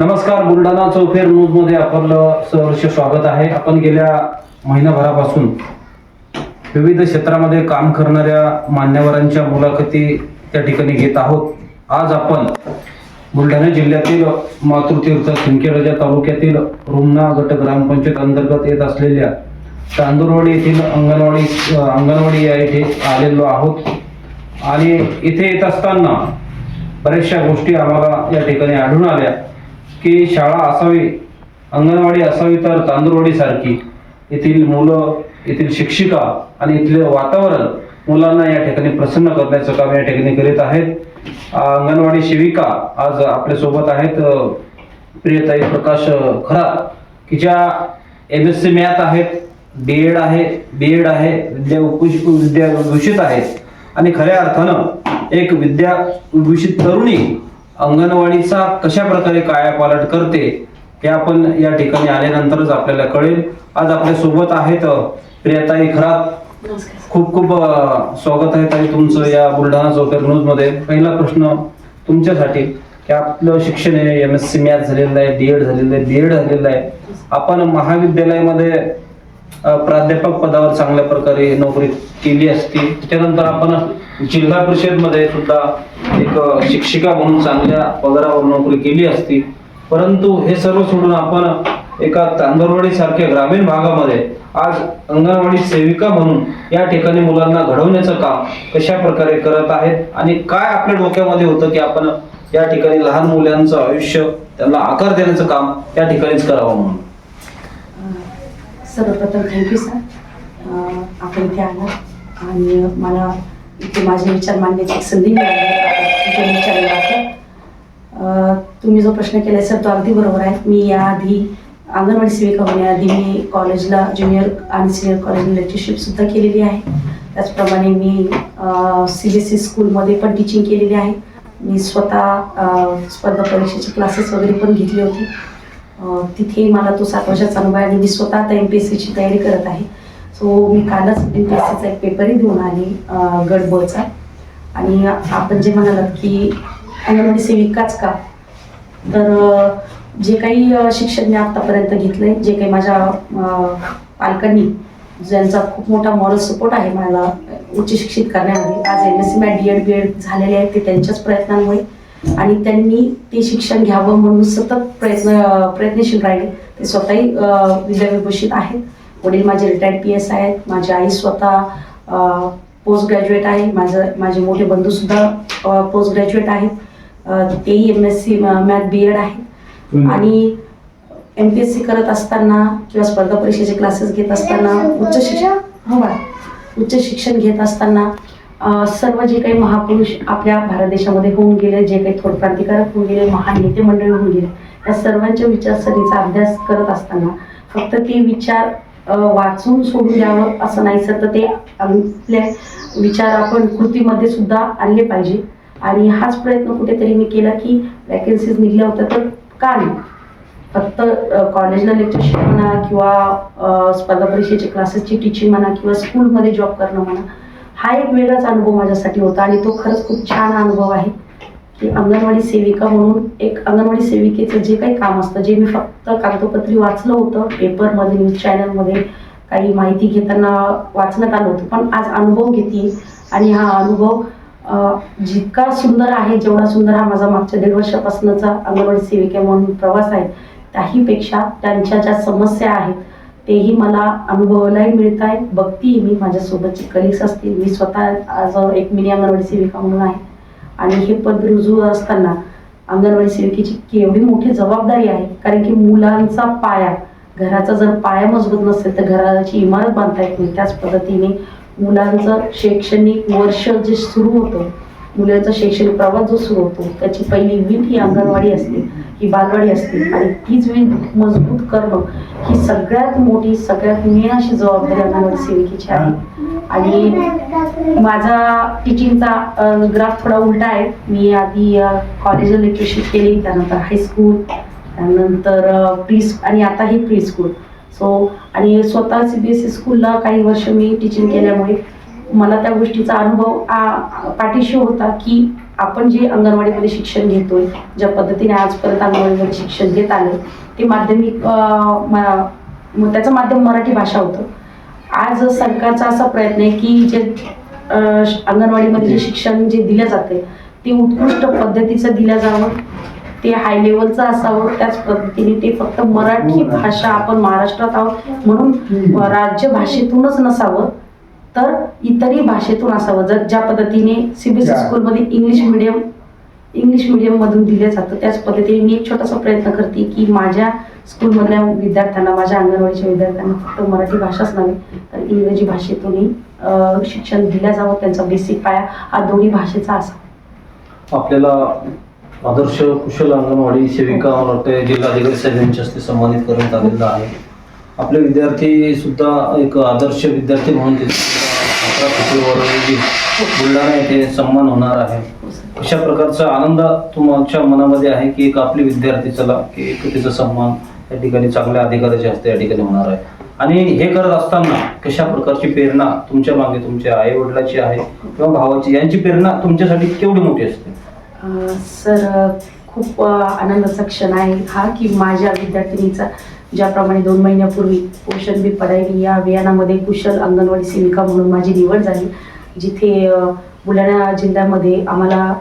नमस्कार बुलढाणा चौफेर न्यूजमध्ये आपलं सहर्ष स्वागत आहे. आपण गेल्या महिनाभरापासून विविध क्षेत्रामध्ये काम करणाऱ्या मान्यवरांच्या मुलाखती त्या ठिकाणी घेत आहोत. आज आपण बुलढाणा जिल्ह्यातील मातृतीर्थ सिंदखेडच्या तालुक्यातील रुमना गट ग्रामपंचायत अंतर्गत येत असलेल्या तांदुरवाडी येथील अंगणवाडी अंगणवाडी या इथे आलेलो आहोत. आणि इथे येत असताना बऱ्याचशा गोष्टी आम्हाला या ठिकाणी आढळून आल्या. की शाळा असावी अंगणवाडी असावी तर तांदूरवाडी सारखी येथील मुलं येथील शिक्षिका आणि इथले वातावरण मुलांना या ठिकाणी प्रसन्न करण्याचं काम या ठिकाणी करीत आहेत. अंगणवाडी सेविका आज आपल्यासोबत आहेत. प्रियताई प्रकाश खरात की ज्या एम एस सी मॅथ आहेत बी एड आहे बी एड आहे विद्या विद्या विभूषित आहेत. आणि खऱ्या अर्थानं एक विद्या विभूषित तरुणी अंगणवाडीचा कशा प्रकारे कायापालट करते हे आपण या ठिकाणी आल्यानंतरच आपल्याला कळेल. आज आपल्यासोबत आहेत प्रियताई खरात. खूप खूप स्वागत आहे ताई तुमचं या बुलढाणा चौकर न्यूजमध्ये पहिला प्रश्न तुमच्यासाठी की आपलं शिक्षण आहे एम एस सी मॅथ झालेलं आहे डी एड झालेलं आहे बी एड झालेलं आहे. आपण महाविद्यालयामध्ये प्राध्यापक पदावर चांगल्या प्रकारे नोकरी केली असती. त्याच्यानंतर आपण जिल्हा परिषदमध्ये सुद्धा एक शिक्षिका म्हणून चांगल्या पगारावर नोकरी केली असती. परंतु हे सर्व सोडून आपण एका तांदरवाडी सारख्या ग्रामीण भागामध्ये आज अंगणवाडी सेविका म्हणून या ठिकाणी मुलांना घडवण्याचं काम कशा प्रकारे करत आहेत आणि काय आपल्या डोक्यामध्ये होतं की आपण या ठिकाणी लहान मुलांचं आयुष्य त्यांना आकार देण्याचं काम या ठिकाणीच करावं म्हणून? सर्वप्रथम थँक्यू सर आपण इथे आणि मला इथे माझे विचार मांडण्याची एक संधी मिळाली तुम्ही जो प्रश्न केलाय सर तो अगदी बरोबर आहे. मी याआधी अंगणवाडी सेविका होण्याआधी मी कॉलेजला ज्युनियर आणि सिनियर कॉलेजला लेक्चरशिप सुद्धा केलेली आहे. त्याचप्रमाणे मी सी बी एस ई स्कूलमध्ये पण टीचिंग केलेली आहे. मी स्वतः स्पर्धा परीक्षेचे क्लासेस वगैरे पण घेतले होते. तिथेही तिथे मला तो सात वर्षाचा अनुभव आहे आणि मी स्वतः आता एम पी एस सीची तयारी करत आहे. सो मी कालच एम पी एस एक पेपरही देऊन आले गडबडचा. आणि आपण जे म्हणालात की अंगणवाडी सेविकाच का? तर जे काही शिक्षण मी आत्तापर्यंत घेतलंय जे काही माझ्या पालकांनी ज्यांचा खूप मोठा मॉरल सपोर्ट आहे मला उच्च शिक्षित करण्यामध्ये आज M S C math D Ed B Ed झालेले आहेत ते त्यांच्याच प्रयत्नांमुळे. आणि त्यांनी ते शिक्षण घ्यावं म्हणून सतत प्रयत्न प्रयत्नशील राहिले. ते स्वतःही विद्याविभूषित आहेत. वडील माझे रिटायर्ड पी एस आहेत. माझी आई स्वतः पोस्ट ग्रॅज्युएट आहे. माझं माझे मोठे बंधूसुद्धा पोस्ट ग्रॅज्युएट आहेत. तेही M S C math B Ed आहेत. आणि एम पी एस सी करत असताना किंवा स्पर्धा परीक्षेचे क्लासेस घेत असताना उच्च शिक्षण हो मॅडम. उच्च शिक्षण घेत असताना सर्व जे काही महापुरुष आपल्या भारत देशामध्ये होऊन गेले जे काही थोर क्रांतिकारक होऊन गेले महान नेते मंडळी होऊन गेले या सर्वांच्या विचारसरणीचा अभ्यास करत असताना फक्त ते विचार वाचून सोडून द्यावं असं नाही सर. तर ते आपल्या विचार आपण कृतीमध्ये सुद्धा आणले पाहिजे. आणि हाच प्रयत्न कुठेतरी मी केला की वॅकन्सीज निघल्या होत्या तर का नाही? फक्त कॉलेजला लेक्चरशिप म्हणा किंवा स्पर्धा परीक्षेचे क्लासेसची टीचिंग म्हणा किंवा स्कूलमध्ये जॉब करणं म्हणा हा एक वेगळाच अनुभव माझ्यासाठी होता आणि तो खरंच खूप छान अनुभव आहे. की अंगणवाडी सेविका म्हणून एक अंगणवाडी सेविकेचं जे काही काम असतं जे मी फक्त कागदोपत्री वाचलं होतं पेपरमध्ये न्यूज चॅनलमध्ये काही माहिती घेताना वाचण्यात आलं होतं. पण आज अनुभव घेते आणि हा अनुभव जितका सुंदर आहे जेवढा सुंदर हा माझा मागच्या दीड वर्षापासूनचा अंगणवाडी सेविका म्हणून प्रवास आहे त्याहीपेक्षा त्यांच्या ज्या समस्या आहेत तेही मला अनुभवायलाही मिळत आहे बघतीही मी माझ्यासोबतचे कलिग्स असतील. मी स्वतः आज एक मिनी अंगणवाडी सेविका म्हणून आहे. आणि हे पद रुजू असताना अंगणवाडी सेविकेची केवढी मोठी जबाबदारी आहे. कारण की मुलांचा पाया घराचा जर पाया मजबूत नसेल तर घराची इमारत बांधता येत नाही. त्याच पद्धतीने मुलांचं शैक्षणिक वर्ष जे सुरू होतं मुलाचा शैक्षणिक प्रवास जो सुरू होतो त्याची पहिली वीट ही अंगणवाडी असते ही बालवाडी असते. आणि तीच वीट मजबूत करणं ही सगळ्यात मोठी सगळ्यात मेन अशी जबाबदारी अंगणवाडी सेविकेची आहे. आणि माझा टीचिंगचा ग्राफ थोडा उलटा आहे. मी आधी कॉलेजला लेक्चरशिप केली त्यानंतर हायस्कूल त्यानंतर प्री आणि आता ही प्री स्कूल सो आणि स्वतः सी बी एस ई स्कूलला काही वर्ष मी टीचिंग केल्यामुळे मला त्या गोष्टीचा अनुभव आ- पाठीशी होता की आपण जे अंगणवाडीमध्ये शिक्षण घेतोय ज्या पद्धतीने आजपर्यंत अंगणवाडीमध्ये शिक्षण घेत आले ते माध्यमिक त्याचं माध्यम मराठी भाषा होतं. आज सरकारचा असा प्रयत्न आहे की जे अंगणवाडीमध्ये जे शिक्षण जे दिलं जाते ते उत्कृष्ट पद्धतीचं दिलं जावं ते हाय लेवलचं असावं त्याच पद्धतीने ते फक्त मराठी भाषा आपण महाराष्ट्रात आहोत म्हणून राज्य भाषेतूनच नसावं तर इतरही भाषेतून असावं. जर ज्या पद्धतीने सीबीएसई स्कूलमध्ये इंग्लिश मिडियम इंग्लिश मिडियममधून दिलं जातं त्याच पद्धतीने मी एक छोटासा प्रयत्न करते की माझ्या स्कूलमधल्या विद्यार्थ्यांना माझ्या अंगणवाडीच्या विद्यार्थ्यांना फक्त मराठी भाषाच नव्हे तर इंग्रजी भाषेतूनही अं, शिक्षण दिलं जावं त्यांचा बेसिक पाया हा दोन्ही भाषेचा असावा. आपल्याला आदर्श कुशल अंगणवाडी सेविका जिल्हाधिकारी साहेबांच्या हस्ते सन्मानित करण्यात आलेला आहे. आपले विद्यार्थी सुद्धा एक आदर्श विद्यार्थी म्हणून अकरा फेब्रुवारी बुलढाणा येथे सन्मान होणार आहे. अशा प्रकारचा आनंद तुमच्या मनामध्ये आहे की एक आपली विद्यार्थी चला की एक तिचा सन्मान या ठिकाणी चांगल्या अधिकाऱ्याच्या हस्ते या ठिकाणी होणार आहे. आणि हे करत असताना कशा प्रकारची प्रेरणा तुमच्या मागे तुमच्या आई वडिलाची आहे किंवा भावाची यांची प्रेरणा तुमच्यासाठी केवढी मोठी असते? सर खूप आनंदाचा क्षण आहे हा की माझ्या विद्यार्थिनीचा ज्याप्रमाणे दोन महिन्यापूर्वी पोषण बी पडायली. या अभियानामध्ये कुशल अंगणवाडी सेविका म्हणून माझी निवड झाली. जिथे बुलढाणा जिल्ह्यामध्ये आम्हाला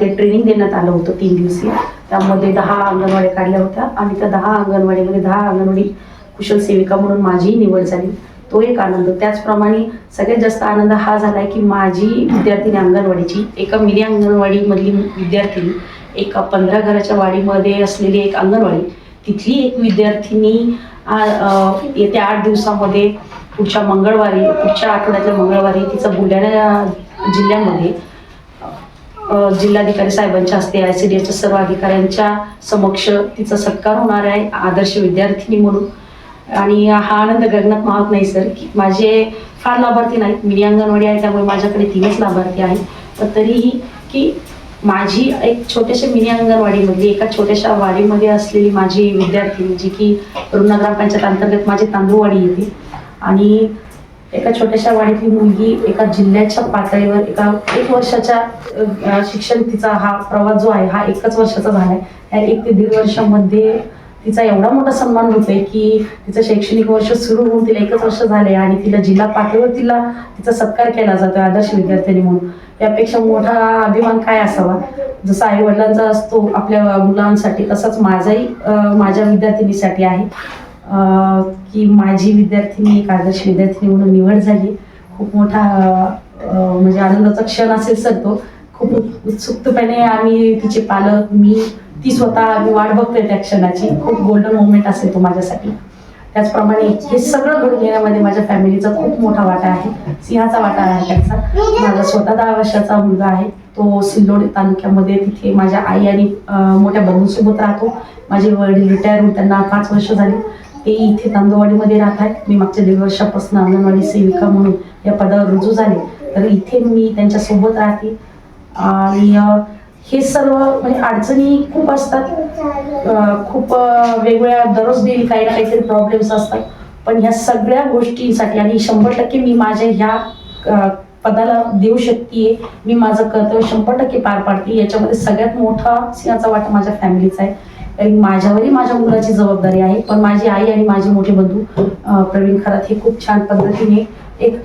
ते ट्रेनिंग देण्यात आलं होतं तीन दिवसीय. त्यामध्ये दहा अंगणवाड्या काढल्या होत्या आणि त्या दहा अंगणवाडीमध्ये दहा अंगणवाडी कुशल सेविका म्हणून माझीही निवड झाली. तो एक आनंद. त्याचप्रमाणे सगळ्यात जास्त आनंद हा झाला आहे की माझी विद्यार्थिनी अंगणवाडीची एका मिनी अंगणवाडीमधली विद्यार्थिनी एका पंधरा घराच्या वाडीमध्ये असलेली एक अंगणवाडी तिथली एक विद्यार्थिनी येत्या आठ दिवसामध्ये पुढच्या मंगळवारी पुढच्या आठवड्यातल्या मंगळवारी तिचं बुलढाणा जिल्ह्यामध्ये जिल्हाधिकारी साहेबांच्या हस्ते आय सी डी एच्या सर्व अधिकाऱ्यांच्या समक्ष तिचा सत्कार होणार आहे आदर्श विद्यार्थिनी म्हणून. आणि हा आनंद गगनात मावत नाही सर की माझे फार लाभार्थी नाहीत. मी अंगणवाडी आहे त्यामुळे माझ्याकडे तीनच लाभार्थी आहेत. पण तरीही की माझी एक छोट्याशा मिनी अंगणवाडीमधली एका छोट्याशा वाडीमध्ये असलेली माझी विद्यार्थिनी जी की रुग्ण ग्रामपंचायत अंतर्गत माझी तांदूळवाडी येते. आणि एका छोट्याशा वाडीतली मुलगी एका जिल्ह्याच्या पातळीवर एका एक वर्षाच्या शिक्षण तिचा हा प्रवास जो आहे हा एकच वर्षाचा झाला आहे या एक ते दीड वर्षामध्ये तिचा एवढा मोठा सन्मान होतोय की तिचं शैक्षणिक वर्ष सुरू होऊन तिला एकच वर्ष झाले आणि तिला जिल्हा पातळीवर तिला तिचा सत्कार केला जातो आदर्श विद्यार्थ्यांनी म्हणून. यापेक्षा मोठा अभिमान काय असावा? जसा आई वडिलांचा असतो आपल्या मुलांसाठी तसाच माझाही माझ्या विद्यार्थिनीसाठी आहे. की माझी विद्यार्थिनी एक आदर्श विद्यार्थिनी म्हणून निवड झाली. खूप मोठा म्हणजे आनंदाचा क्षण असेल सर तो. खूप उत्सुकतेपणे आम्ही तिचे पालक मी ती स्वतः आम्ही वाट बघतोय त्या क्षणाची. खूप गोल्डन मोमेंट असेल तो माझ्यासाठी. त्याचप्रमाणे हे सगळं घडून येण्यामध्ये माझ्या फॅमिलीचा खूप मोठा वाटा आहे. सिंहाचा वाटा आहे त्याचा. माझा स्वतः दहा वर्षाचा मुलगा आहे. तो सिल्लोड तालुक्यामध्ये तिथे माझ्या आई आणि मोठ्या बहिणीसोबत राहतो. माझे वडील रिटायर होऊन त्यांना पाच वर्ष झाली. ते इथे तांदूवाडीमध्ये राहत आहेत. मी मागच्या दीड वर्षापासून अंगणवाडी सेविका म्हणून या पदावर रुजू झाले. तर इथे मी त्यांच्यासोबत राहते. आणि हे सर्व म्हणजे अडचणी खूप असतात. खूप वेगवेगळ्या दररोज देईल काही ना काहीतरी प्रॉब्लेम्स असतात. पण ह्या सगळ्या गोष्टींसाठी आणि शंभर टक्के मी माझ्या ह्या पदाला देऊ शकते मी माझं कर्तव्य शंभर टक्के पार पाडते. याच्यामध्ये सगळ्यात मोठा सिंहाचा वाटा माझ्या फॅमिलीचा आहे. कारण माझ्यावरही माझ्या मुलाची जबाबदारी आहे. पण माझी आई आणि माझे मोठे बंधू प्रवीण खरात हे खूप छान पद्धतीने एक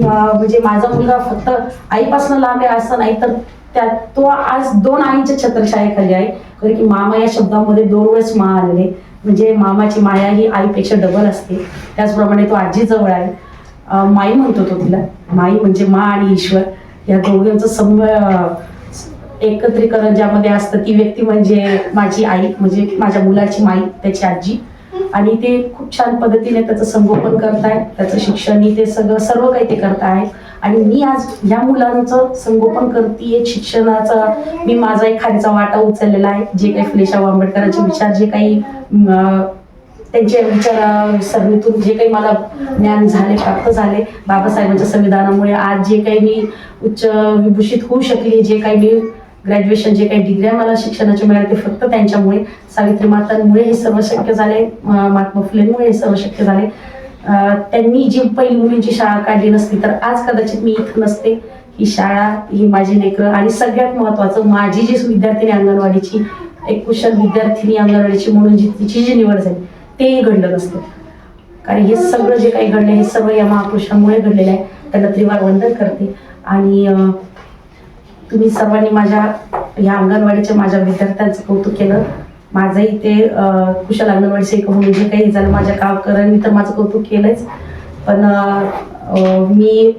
म्हणजे माझा मुलगा फक्त आईपासून लांब आहे असं नाही तर त्या तो आज दोन आईच्या छत्रशाहीखाली आहे. कारण की मामा या शब्दामध्ये दोन वेळेस मा आलेले. म्हणजे मामाची माया ही आईपेक्षा डबल असते. त्याचप्रमाणे तो आजी जवळ आहे. माई म्हणतो तो तिला. माई म्हणजे मा आणि ईश्वर. या दोघांचं सम एकत्रीकरण ज्यामध्ये असतं ती व्यक्ती म्हणजे माझी आई म्हणजे माझ्या मुलाची माई त्याची आजी. आणि ते खूप छान पद्धतीने त्याचं संगोपन करतायत. त्याचं शिक्षण ते सगळं सर्व काही ते करताय आणि मी आज ह्या मुलांचं संगोपन करते शिक्षणाचा मी माझा एक खालचा वाटा उचललेला आहे. जे काही फुलेशाह आंबेडकरांचे विचार जे काही त्यांच्या विचार सरणीतून जे काही मला ज्ञान झाले प्राप्त झाले बाबासाहेबांच्या संविधानामुळे आज जे काही मी उच्च विभूषित होऊ शकले जे काही मी ग्रॅज्युएशन जे काही डिग्र्या मला शिक्षणाचे मिळाले ते फक्त त्यांच्यामुळे. सावित्री मातांमुळे हे सर्व शक्य झाले. महात्मा फुलेंमुळे हे सर्व शक्य झाले. त्यांनी जी पहिली मुलींची शाळा काढली नसती तर आज कदाचित मी इथं नसते. ही शाळा ही माझी लेकरं आणि सगळ्यात महत्त्वाचं माझी जी विद्यार्थिनी अंगणवाडीची एक कुशल विद्यार्थिनी अंगणवाडीची म्हणून जी तिची जी निवड झाली तेही घडलं नसतं. कारण हे सगळं जे काही घडलं हे सर्व या महापुरुषांमुळे घडलेलं आहे. त्यांना त्रिवार वंदन करते. आणि तुम्ही सर्वांनी माझ्या ह्या अंगणवाडीच्या माझ्या विद्यार्थ्यांचं कौतुक केलं. माझंही ते अं, कुशल अंगणवाडी सेविका म्हणून जे काही झालं माझ्या गावकऱ्यांनी तर माझं कौतुक केलंच. पण मी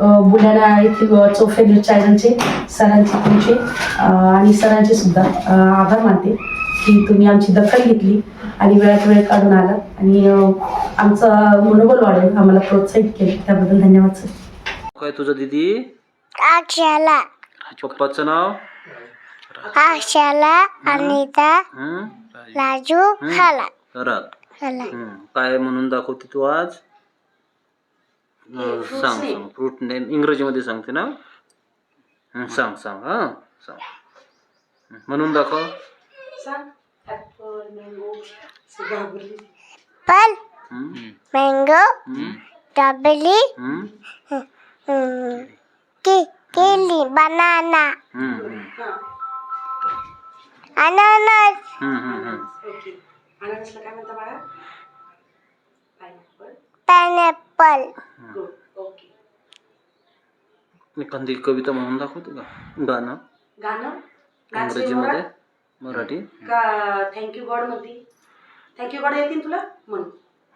बुलढाणा येथील चोफे न्यूज चॅनलचे सरांचे तुमचे आणि सरांचे सुद्धा आभार मानते की तुम्ही आमची दखल घेतली आणि वेळात वेळ काढून आला. आणि आमचं मनोबल वाढवलं आम्हाला प्रोत्साहित केलं. त्याबद्दल धन्यवाद सर. काय तुझं दिदी? अक्षला पप्पाचं नाव अक्षला अनिता हं? राजू हाला घरात हाला हं. काय म्हणून दाखवते तू आज हं, सांग सांग फ्रूट नेम इंग्रजीमध्ये सांगते ना हं, सांग सांग हा सांग हं, म्हणून दाखव पल हं? मँगो हं? डबली हं? की केली बनाना हं, हं. अननस हं, हं, हं. अननसला काय म्हणता बाळा? पायनॅपल ओके एखादी कविता म्हणून दाखवते का? गाणं. गाणं? इंग्रजीमध्ये. मराठी? का थँक्यू गॉड म्हणते? थँक्यू गॉड येतील तुला? म्हण.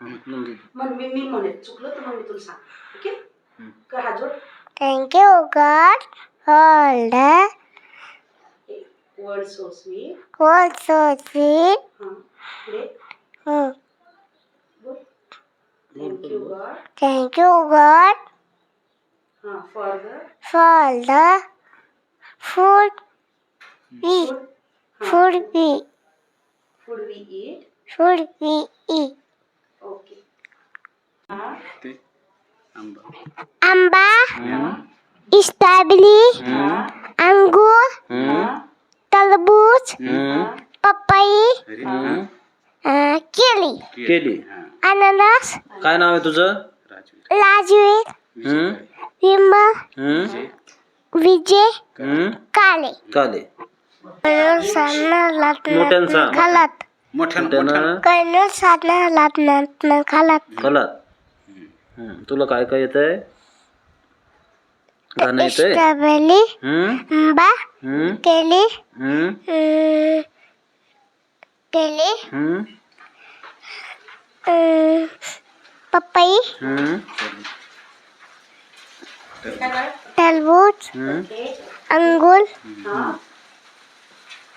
हं, नंदी. म्हण मी मी म्हणेन. चुकलं तर मग मी तुला सांग. ओके हात जोड. Thank you, God, all the world so sweet. World so sweet. Huh. Hmm. Thank you, God. Thank you, God. Huh, for the for the food hmm. we food, huh. food we food we eat. Food we eat. Okay. Huh. आंबा? Strawberry? अंगूर? तरबूज? पपई केळी केली अननस काय नाव आहे तुझं लाजवीर हं? लिंब हं? विजय हं? काळे काले साधना मोठ्यानं सांग. खालात मोठ्यानं साधना खालात कलात हं. तुला काय काय येत आहे गाणं येत पपई तरबूज अंगूर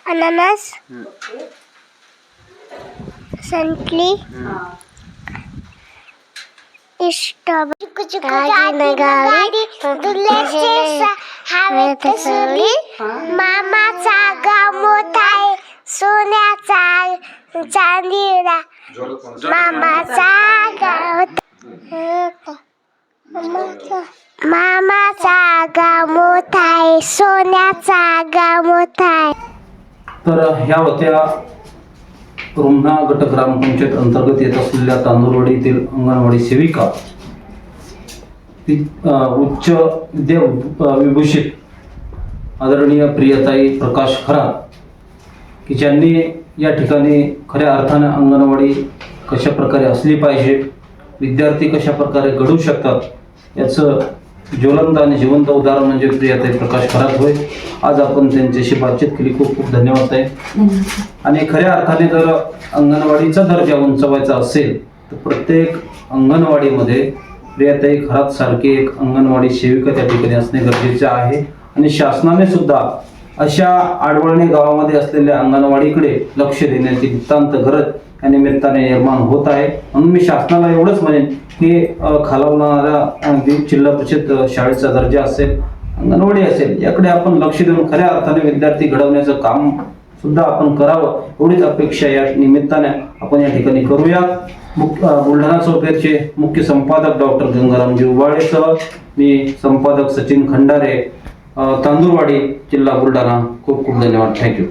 अननस संतली मामाचा गाव मोठा आहे सोन्याचा चांदीला मामाचा गाव मामाचा गाव मोठा आहे सोन्याचा गाव मोठा आहे तर ह्या होत्या रुमना गट ग्रामपंचायत अंतर्गत येत असलेल्या तांदूरवाडी येथील अंगणवाडी सेविका उच्च विद्या विभूषित आदरणीय प्रियताई प्रकाश खरात की ज्यांनी या ठिकाणी खऱ्या अर्थाने अंगणवाडी कशा प्रकारे असली पाहिजे विद्यार्थी कशा प्रकारे घडू शकतात याचं ज्वलंत आणि जिवंत उदाहरण म्हणजे प्रियताई प्रकाश खरात होय आज आपण त्यांच्याशी बातचीत केली. खूप खूप धन्यवाद आहे आणि खऱ्या अर्थाने जर अंगणवाडीचा दर्जा उंचवायचा असेल तर प्रत्येक अंगणवाडीमध्ये प्रियाताई खरात सारखी एक अंगणवाडी सेविका त्या ठिकाणी असणे गरजेचे आहे. आणि शासनाने सुद्धा अशा आडवळणी गावामध्ये असलेल्या अंगणवाडीकडे लक्ष देण्याची नितांत गरज या निमित्ताने निर्माण होत आहे. म्हणून मी शासनाला एवढंच म्हणेन की अ, खालावणाऱ्या अगदी जिल्हा परिषद शाळेचा दर्जा असेल अंगणवाडी असेल याकडे आपण लक्ष देऊन खऱ्या अर्थाने विद्यार्थी घडवण्याचं काम सुद्धा आपण करावं एवढीच अपेक्षा या निमित्ताने आपण या ठिकाणी करूया. मुख्य बुलढाणा चौफेरचे मुख्य संपादक डॉक्टर गंगारामजी उबाळेसह मी संपादक सचिन खंडारे अ, तांदूरवाडी जिल्हा बुलढाणा. खूप खूप धन्यवाद. थँक्यू.